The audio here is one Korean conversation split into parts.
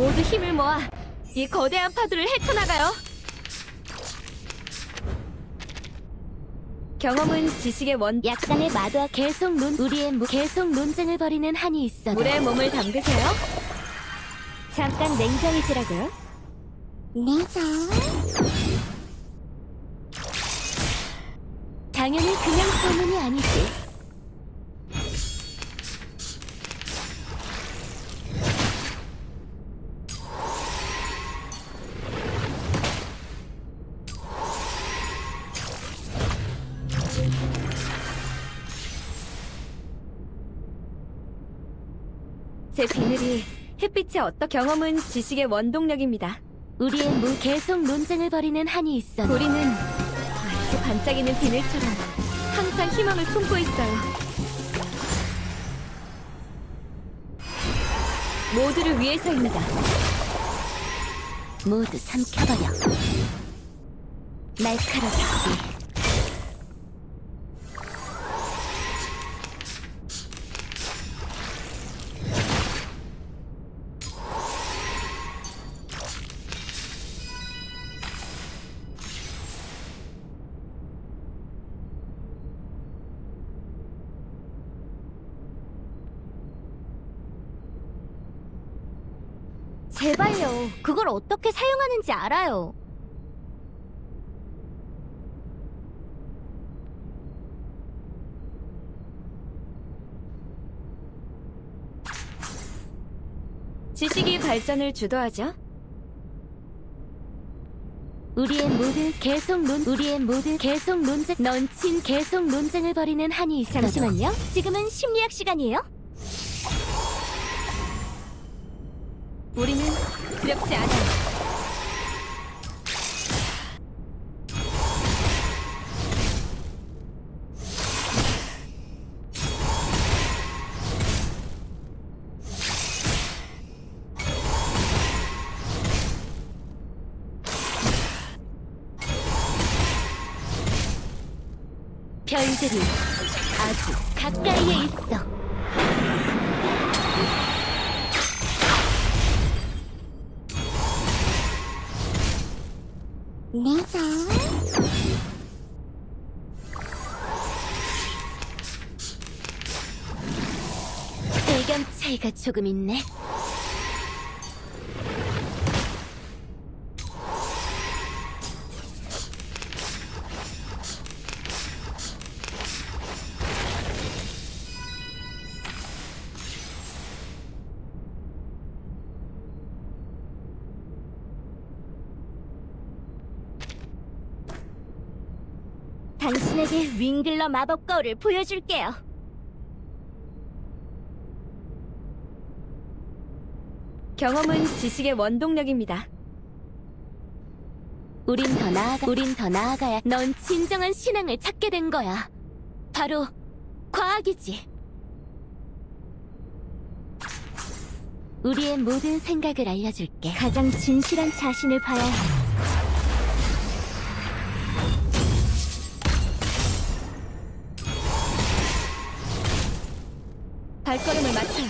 모두 힘을 모아 이 거대한 파도를 헤쳐나가요. 경험은 지식의 원. 약간의 마도와 계속 논 우리의 무, 계속 논쟁을 벌이는 한이 있어. 물에 몸을 담그세요. 잠깐 냉정해지라고요. 냉정. 당연히 그냥 소문이 아니지. 제 비늘이 햇빛의 어떤 경험은 지식의 원동력입니다. 우리의 무 계속 논쟁을 벌이는 한이 있어. 우리는 마치 반짝이는 비늘처럼 항상 희망을 품고 있어요. 모두를 위해서입니다. 모두 삼켜버려. 날카롭게. 제발요. 그걸 어떻게 사용하는지 알아요. 지식이 발전을 주도하죠. 우리의 모든 계속 논 우리의 모든 계속 논쟁 넌친 계속 논쟁을 벌이는 한이. 잠시만요. 지금은 심리학 시간이에요. 우리는 두렵지 않아요. 별들이 아주 가까이에 있어. 내가 의견 차이가 조금 있네. 당신에게 윙글러 마법 거울을 보여줄게요. 경험은 지식의 원동력입니다. 우린 더 나아가, 우린 더 나아가야 넌 진정한 신앙을 찾게 된 거야. 바로 과학이지. 우리의 모든 생각을 알려줄게. 가장 진실한 자신을 봐야 해. 발걸음을 맞춰요.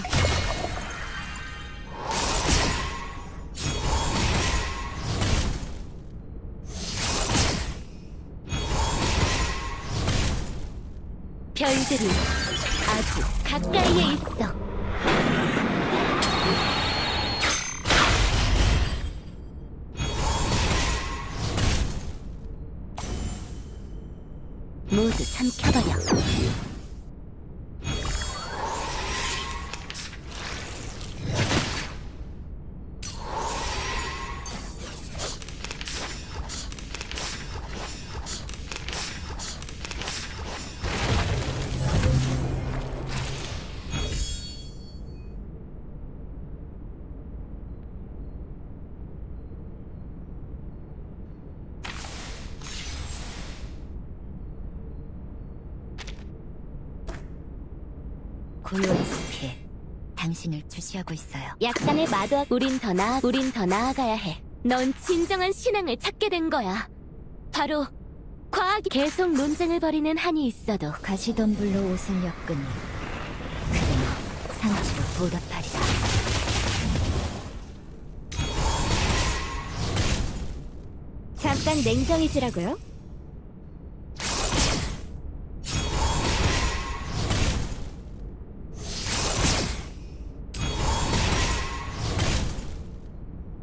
별들이 아주 가까이에 있어. 모두 삼켜버려. 고요한 숲이 당신을 주시하고 있어요. 약간의 마도 우린 더 나아 우린 더 나아가야 해. 넌 진정한 신앙을 찾게 된 거야. 바로 과학이 계속 논쟁을 벌이는 한이 있어도 가시덤불로 옷을 엮으니 그대는 상처로 보답하리라. 잠깐 냉정해지라고요?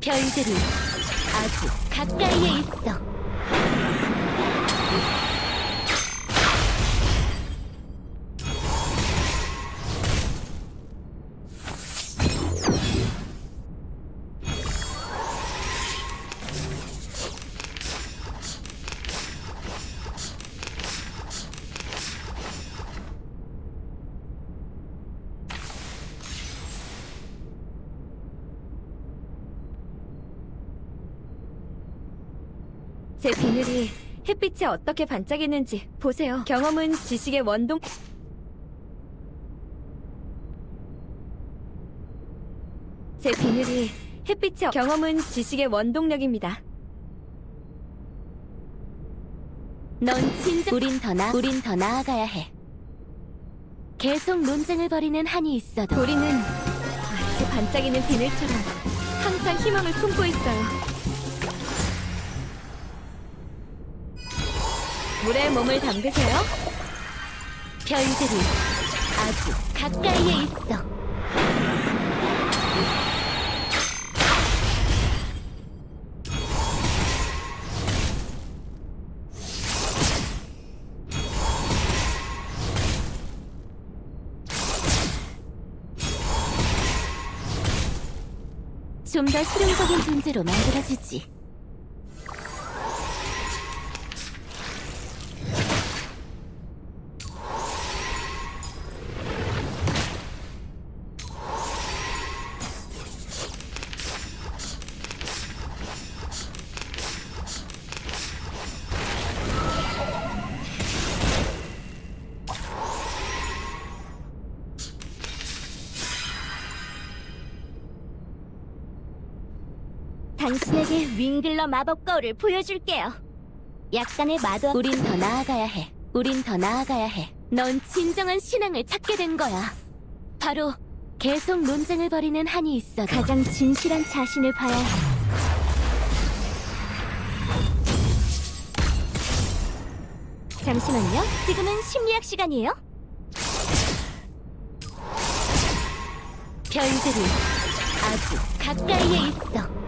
별들이 아주 가까이에 있어. 제 비늘이 햇빛에 어떻게 반짝이는지 보세요. 경험은 지식의 원동. 제 비늘이 햇빛에 경험은 지식의 원동력입니다. 넌 진짜 우린 더 나, 우린 더 나아가야 해. 계속 논쟁을 벌이는 한이 있어도 도리는 마치 반짝이는 비늘처럼 항상 희망을 품고 있어요. 물에 몸을 담그세요. 별들이 아주 가까이에 있어. 좀 더 실용적인 존재로 만들어주지. 당신에게 윙글러 마법 거울을 보여줄게요. 약간의 마도 우린 더 나아가야 해. 우린 더 나아가야 해. 넌 진정한 신앙을 찾게 된 거야. 바로 계속 논쟁을 벌이는 한이 있어도 가장 진실한 자신을 봐야 해. 잠시만요. 지금은 심리학 시간이에요. 별들이 아주 가까이에 있어.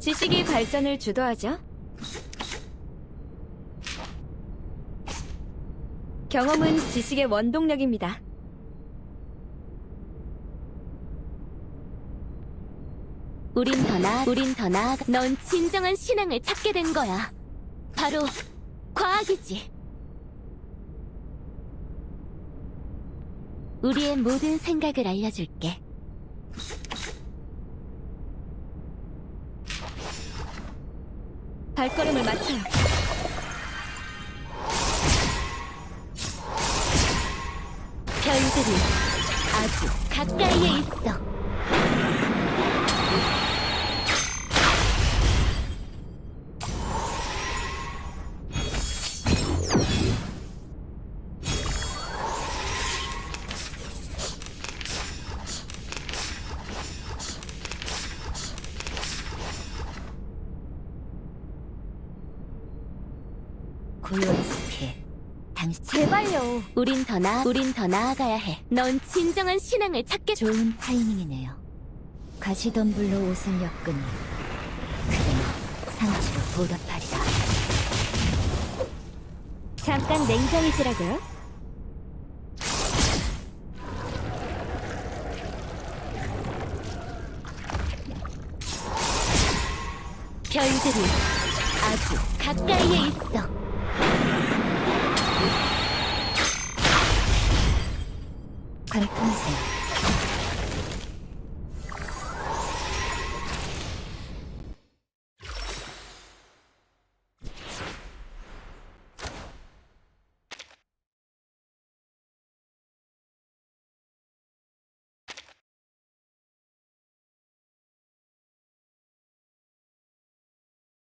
지식이 발전을 주도하죠. 경험은 지식의 원동력입니다. 우린 더 나, 우린 더 나아가. 넌 진정한 신앙을 찾게 된 거야. 바로 과학이지. 우리의 모든 생각을 알려줄게. 발걸음을 맞춰요. 별들이 아주 가까이에 있어. 숲에 당신 제발요. 우린 더 나, 우린 더 나아가야 해. 넌 진정한 신앙을 찾게 좋은 타이밍이네요. 가시덤불로 옷을 엮으니 그대 상처로 보답하리라. 잠깐 냉정해지라고요? 별들이 아주 가까이에 있어. 관통하세요.